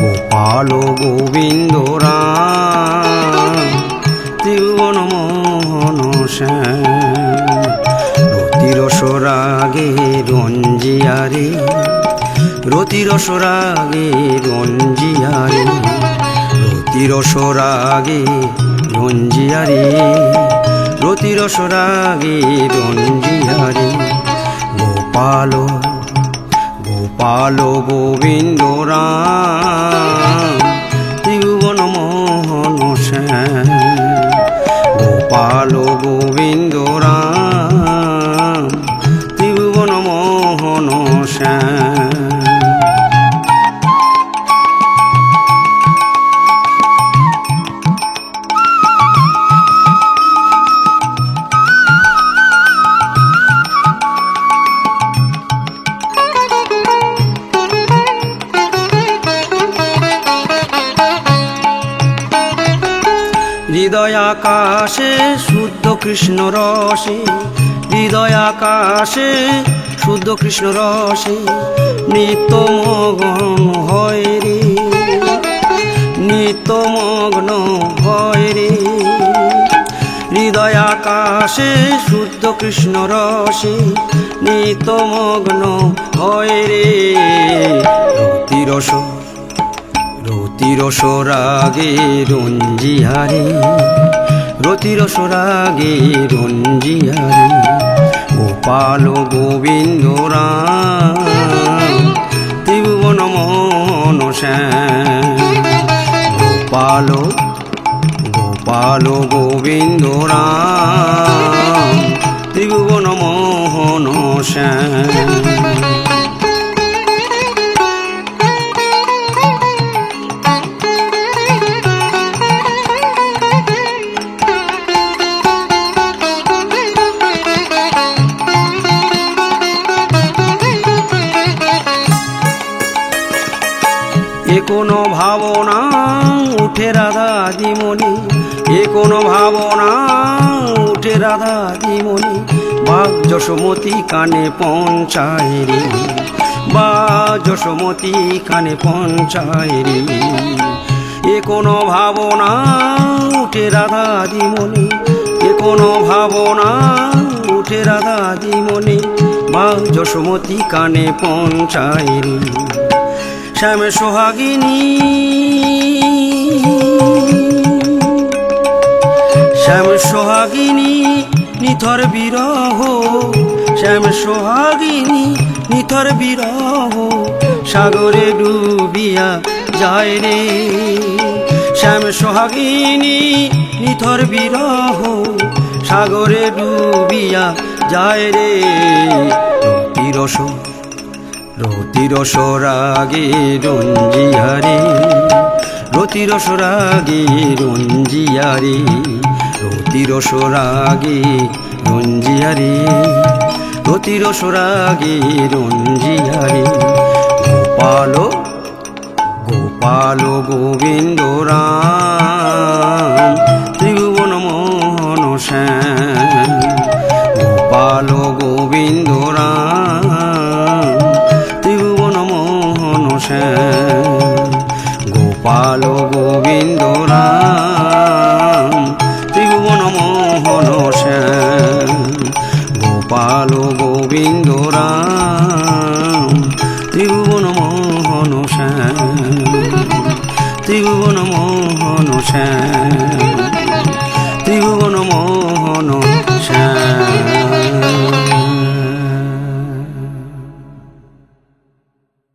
গোপাল গোবিন্দ রাম মোহন রতিরস রাগে রঞ্জিয়ারে, রতিরস রাগে রঞ্জিয়ারে, রতিরস রাগে রঞ্জিয়ারে, রতিরস রাগে রঞ্জিয়ারে। গোপাল গোপাল গোবিন্দ রাম। হৃদয় আকাশে শুদ্ধ কৃষ্ণ রসে, হৃদয় আকাশে শুদ্ধ কৃষ্ণ রসে, নিত্য মগ্ন হয় রে, নিত্য মগ্ন হয় রে। হৃদয় আকাশে শুদ্ধ কৃষ্ণ রসে, নিত্য মগ্ন হয় রে। রতিরস রতিরস রাগে রঞ্জিহারে রতিরস রাগে রঞ্জিহারে গোপাল গোবিন্দ রাম ত্রিভুবন শ্যাম গোপাল গোপাল গোবিন্দ রাম ভাবনা, উঠে রাধা দিমণি। এ কোনো ভাবনা, উঠে রাধা দিমণি। বাঘ যশোমতি কানে পঞ্চায় রে। বা যশোমতি কানে পঞ্চায় রে। এ কোনো ভাবনা, উঠে রাধা দিমণি। এ কোনো ভাবনা, উঠে রাধা দিমণি। বা যশোমতি কানে পঞ্চায় রে। শ্যাম সোহাগিনী। শ্যাম সোহাগিনী, নিথর বিরহ। শ্যাম সোহাগিনী, নিথর বিরহ। সাগরে ডুবিয়া যায় রে। শ্যাম সোহাগিনী, নিথর বিরহ। সাগরে ডুবিয়া যায় রে। তিরস রতিরস রাগে রঞ্জিয়ারে রতিরস রাগে রঞ্জিয়ারে রতিরস রাগে রঞ্জিয়ারে রতিরস রাগে রঞ্জিয়ারে গোপাল গোপাল গোবিন্দ রাম। গোবিন্দ রাম ত্রিভুবন মোহন শ্যাম গোপাল গোবিন্দ